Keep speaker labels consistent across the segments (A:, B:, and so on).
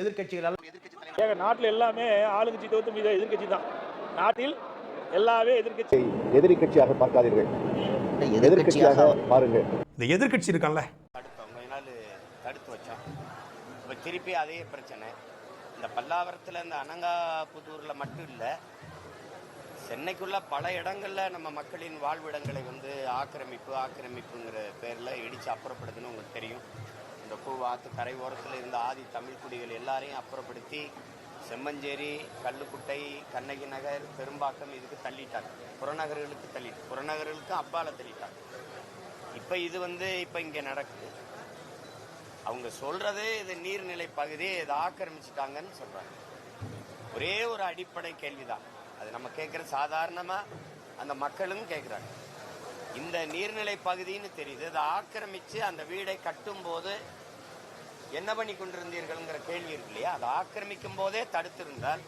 A: எதிர்க்கட்சிகளால்
B: ஏங்க நாட்டில் எல்லாமே ஆளுங்கட்சி தவிர்த்து மீது எதிர்க்கட்சி தான். நாட்டில் எல்லாமே எதிர்க்கட்சி.
C: எதிரி கட்சியாக பார்க்காதீர்கள் எதிர்க்கட்சியாக பாருங்கள்
D: இந்த எதிர்க்கட்சி இருக்கான்ல.
E: தடுத்தோம் கொஞ்ச நாள் தடுத்து வச்சோம் இப்போ திருப்பி அதே பிரச்சனை. இந்த பல்லாவரத்தில் இந்த அனங்காபுதூரில் மட்டும் இல்லை சென்னைக்குள்ள பல இடங்கள்ல நம்ம மக்களின் வாழ்விடங்களை வந்து ஆக்கிரமிப்பு ஆக்கிரமிப்புங்கிற பேரில் இடித்து அப்புறப்படுத்துன்னு உங்களுக்கு தெரியும். இந்த பூவாத்து கரை ஓரத்தில் இருந்த ஆதி தமிழ் குடிகள் எல்லாரையும் அப்புறப்படுத்தி செம்மஞ்சேரி கல்லுக்குட்டை கண்ணகி நகர் பெரும்பாக்கம் இதுக்கு தள்ளிட்டாங்க. புறநகர்களுக்கு தள்ளி புறநகர்களுக்கும் அப்பால தள்ளிட்டாங்க. இப்போ இது வந்து இப்போ இங்கே நடக்குது. அவங்க சொல்றது இது நீர்நிலை பகுதியை இதை ஆக்கிரமிச்சிட்டாங்கன்னு சொல்றாங்க. ஒரே ஒரு அடிப்படை கேள்விதான். அது நம்ம கேட்குற சாதாரணமா அந்த மக்களும் கேட்குறாங்க. இந்த நீர்நிலை பகுதின்னு தெரியுது அதை ஆக்கிரமிச்சு அந்த வீடை கட்டும்போது என்ன பண்ணி கொண்டிருந்தீர்கள்ங்கிற கேள்வி இருக்கு இல்லையா? அதை ஆக்கிரமிக்கும் போதே தடுத்திருந்தால்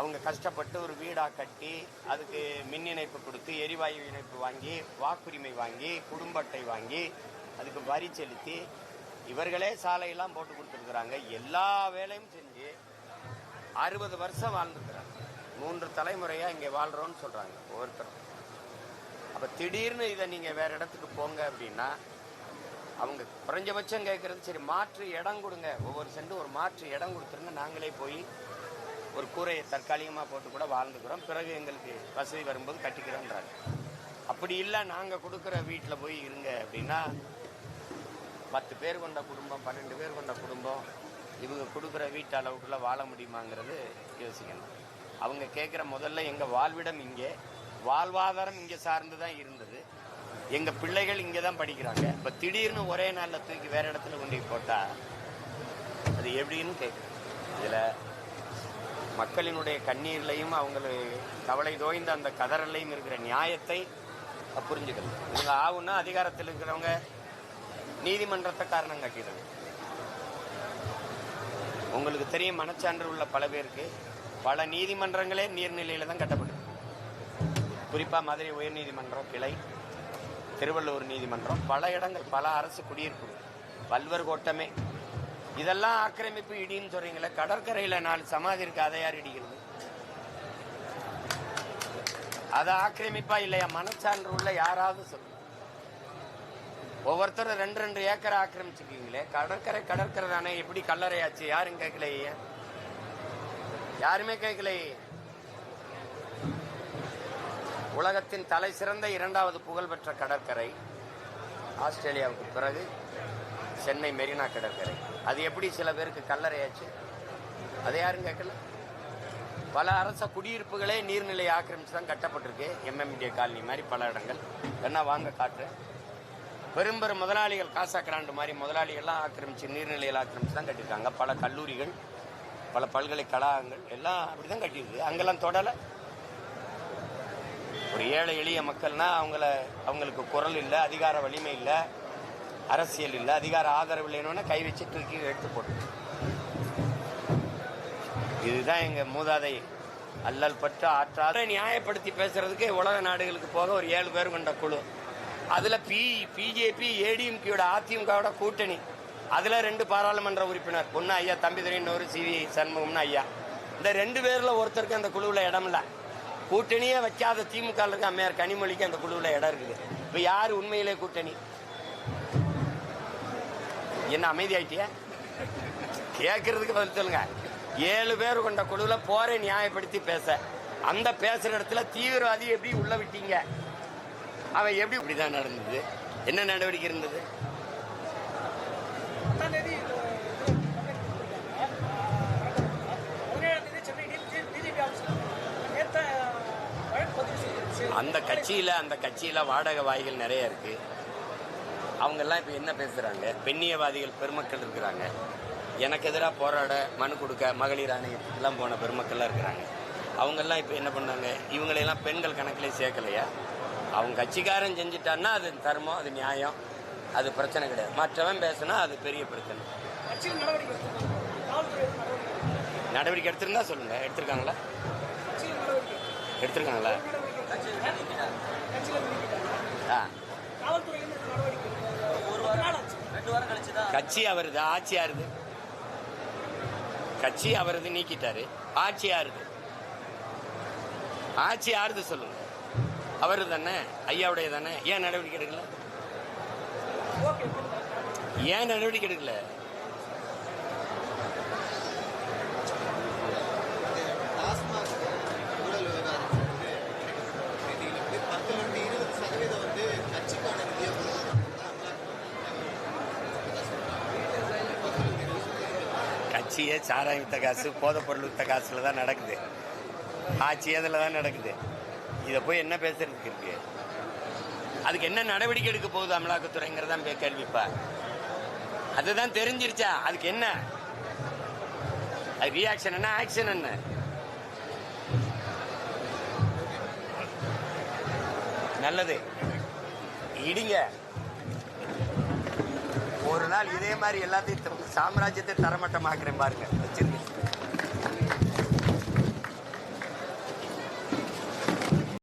E: அவங்க கஷ்டப்பட்டு ஒரு வீடாக கட்டி அதுக்கு மின் இணைப்பு கொடுத்து எரிவாயு இணைப்பு வாங்கி வாக்குரிமை வாங்கி குடும்ப அட்டை வாங்கி அதுக்கு வரி செலுத்தி இவர்களே சாலையெல்லாம் போட்டு கொடுத்துருக்குறாங்க. எல்லா வேலையும் செஞ்சு அறுபது வருஷம் வாழ்ந்துருக்குறாங்க. மூன்று தலைமுறையாக இங்கே வாழ்கிறோன்னு சொல்கிறாங்க ஒவ்வொருத்தரும். அப்போ திடீர்னு இதை நீங்கள் வேறு இடத்துக்கு போங்க அப்படின்னா அவங்க குறைஞ்சபட்சம் கேட்கறது சரி மாற்று இடம் கொடுங்க. ஒவ்வொரு சென்டும் ஒரு மாற்று இடம் கொடுத்துருங்க. நாங்களே போய் ஒரு கூரையை தற்காலிகமாக போட்டு கூட வாழ்ந்துக்கிறோம். பிறகு எங்களுக்கு வசதி வரும்போது கட்டிக்கிறோன்றாங்க. அப்படி இல்லை நாங்கள் கொடுக்குற வீட்டில் போய் இருங்க அப்படின்னா பத்து பேர் கொண்ட குடும்பம் பன்னெண்டு பேர் கொண்ட குடும்பம் இவங்க கொடுக்குற வீட்டு அளவுக்குள்ளே வாழ முடியுமாங்கிறது யோசிக்கணும். அவங்க கேட்குற முதல்ல எங்கள் வாழ்விடம் இங்கே வாழ்வாதாரம் இங்கே சார்ந்து தான் இருந்தது. எங்கள் பிள்ளைகள் இங்கே தான் படிக்கிறாங்க. இப்போ திடீர்னு ஒரே நாளில் தூக்கி வேற இடத்துல கொண்டு போட்டா போட்டால் அது எப்படின்னு கேட்குறேன் இதில் மக்களினுடைய கண்ணீர்லையும் அவங்களை கவலை தோய்ந்த அந்த கதறலையும் இருக்கிற நியாயத்தை புரிஞ்சுக்கணும் இவங்க ஆகுன்னா அதிகாரத்தில் இருக்கிறவங்க நீதிமன்றத்தை காரணம் காட்டிடுறது உங்களுக்கு தெரியும் மனச்சான்று உள்ள பல பேருக்கு பல நீதிமன்றங்களே நீர்நிலையில தான் கட்டப்படுது குறிப்பா மதுரை உயர்நீதிமன்றம் கிளை. திருவள்ளூர் நீதிமன்றம் பல இடங்கள் பல அரசு குடியிருப்பு பல்வர் கோட்டமே. இதெல்லாம் ஆக்கிரமிப்பு இடின்னு சொல்றீங்களே கடற்கரையில் நாலு சமாதி இருக்கு அதை யார் இடிக்கிறது? அது ஆக்கிரமிப்பா இல்லையா? மனச்சான்று உள்ள யாராவது சொல்லு. ஒவ்வொருத்தரும் ரெண்டு ரெண்டு ஏக்கரை ஆக்கிரமிச்சிருக்கீங்களே. கடற்கரை கடற்கரை தானே எப்படி கல்லறையாச்சு? யாரும் கேட்கலையே. யாருமே கேட்கலையே. உலகத்தின் தலை சிறந்த இரண்டாவது புகழ்பெற்ற கடற்கரை ஆஸ்திரேலியாவுக்கு பிறகு சென்னை மெரினா கடற்கரை. அது எப்படி சில பேருக்கு கல்லறையாச்சு? அதை யாரும் கேட்கல? பல அரச குடியிருப்புகளே நீர்நிலை ஆக்கிரமிச்சு தான் கட்டப்பட்டிருக்கு எம்எம்டிஏ காலனி மாதிரி பல இடங்கள். என்ன வாங்க காட்டுறேன் பெரும்பெரும் முதலாளிகள் காசா கிராண்டு மாதிரி முதலாளிகள்லாம் ஆக்கிரமிச்சு நீர்நிலையில் ஆக்கிரமிச்சு தான் கட்டியிருக்காங்க. பல கல்லூரிகள் பல பல்கலைக்கழகங்கள் எல்லாம் அப்படி தான் கட்டியிருக்கு. அங்கெல்லாம் தொடலை. ஒரு ஏழை எளிய மக்கள்னா அவங்கள அவங்களுக்கு குரல் இல்லை அதிகார வலிமை இல்லை அரசியல் இல்லை அதிகார ஆதரவு இல்லைன்னு கை வச்சு தூக்கி எடுத்து போட்டு இதுதான் எங்கள் மூதாதை அல்லல் பற்று ஆற்றாத. நியாயப்படுத்தி பேசுறதுக்கு உலக நாடுகளுக்கு போக ஒரு ஏழு பேர் கொண்ட குழு. அதில் பி பிஜேபி ஏடிஎம்கேயோட அதிமுகவோட கூட்டணி. அதில் ரெண்டு பாராளுமன்ற உறுப்பினர். பொண்ணு ஐயா தம்பிதுரை இன்னொரு சி வி சண்முகம்னு ஐயா. இந்த ரெண்டு பேரில் ஒருத்தருக்கு அந்த குழுவில் இடம் கூட்டணியே வைக்காத திமுக இருக்க அம்மையார் கனிமொழிக்கு அந்த குழுவில் இடம் இருக்குது. இப்போ யார் உண்மையிலே கூட்டணி? என்ன அமைதியாயிட்டியா? கேட்கறதுக்கு பதில் சொல்லுங்க. ஏழு பேர் கொண்ட குழுவில் போரை நியாயப்படுத்தி பேச. அந்த பேசுற இடத்துல தீவிரவாதி எப்படி உள்ள விட்டீங்க? அவன் எப்படி இப்படிதான் நடந்தது? என்ன நடவடிக்கை இருந்தது? கட்சியில அந்த கட்சியில வாடகை வாய்கள் நிறைய இருக்கு. அவங்க எல்லாம் இப்ப என்ன பேசுறாங்க? பெண்ணியவாதிகள் பெருமக்கள் இருக்கிறாங்க. எனக்கு எதிராக போராட மனு கொடுக்க மகளிர் ஆணையத்துக்கெல்லாம் போன பெருமக்கள்லாம் இருக்கிறாங்க. அவங்கெல்லாம் இப்போ என்ன பண்ணாங்க? இவங்களையெல்லாம் பெண்கள் கணக்கிலே சேர்க்கலையா? அவங்க கட்சிக்காரன் செஞ்சுட்டான்னா அது தர்மம் அது நியாயம் அது பிரச்சனை கிடையாது. மற்றவன் பேசினா அது பெரிய பிரச்சனை.
F: நடவடிக்கை
E: எடுத்திருந்தா சொல்லுங்க. எடுத்திருக்காங்களா? எடுத்திருக்காங்களா? கட்சி அவருது ஆட்சி யாருது? கட்சி அவரது நீக்கிட்டாரு. ஆட்சி யாருது? ஆட்சி யாருது சொல்லுங்க. அவரு தானே? ஐயாவுடைய தானே? ஏன் நடவடிக்கை எடுக்கல?
F: ஓகே.
E: ஏன் நடவடிக்கை எடுக்கல? ஆட்சியே சாராயம் வித்த காசு போதைப் பொருள் வித்த காசில் தான் நடக்குது. ஆட்சி அதில் தான் நடக்குது. இதை போய் என்ன பேசுறதுக்கு இருக்கு? அதுக்கு என்ன நடவடிக்கை எடுக்க போகுது அமலாக்கத்துறைங்கிறதான் பே- கேள்விப்பா. அதுதான் தெரிஞ்சிருச்சா? அதுக்கு என்ன? அது ரியாக்ஷன் என்ன? ஆக்ஷன் என்ன? நல்லது. இடிங்க. ஒரு நாள் இதே மாதிரி எல்லாத்தையும் த- சாம்ராஜ்யத்தை தரமட்டமாக்குறேன் பாருங்க. வச்சிருக்கேன்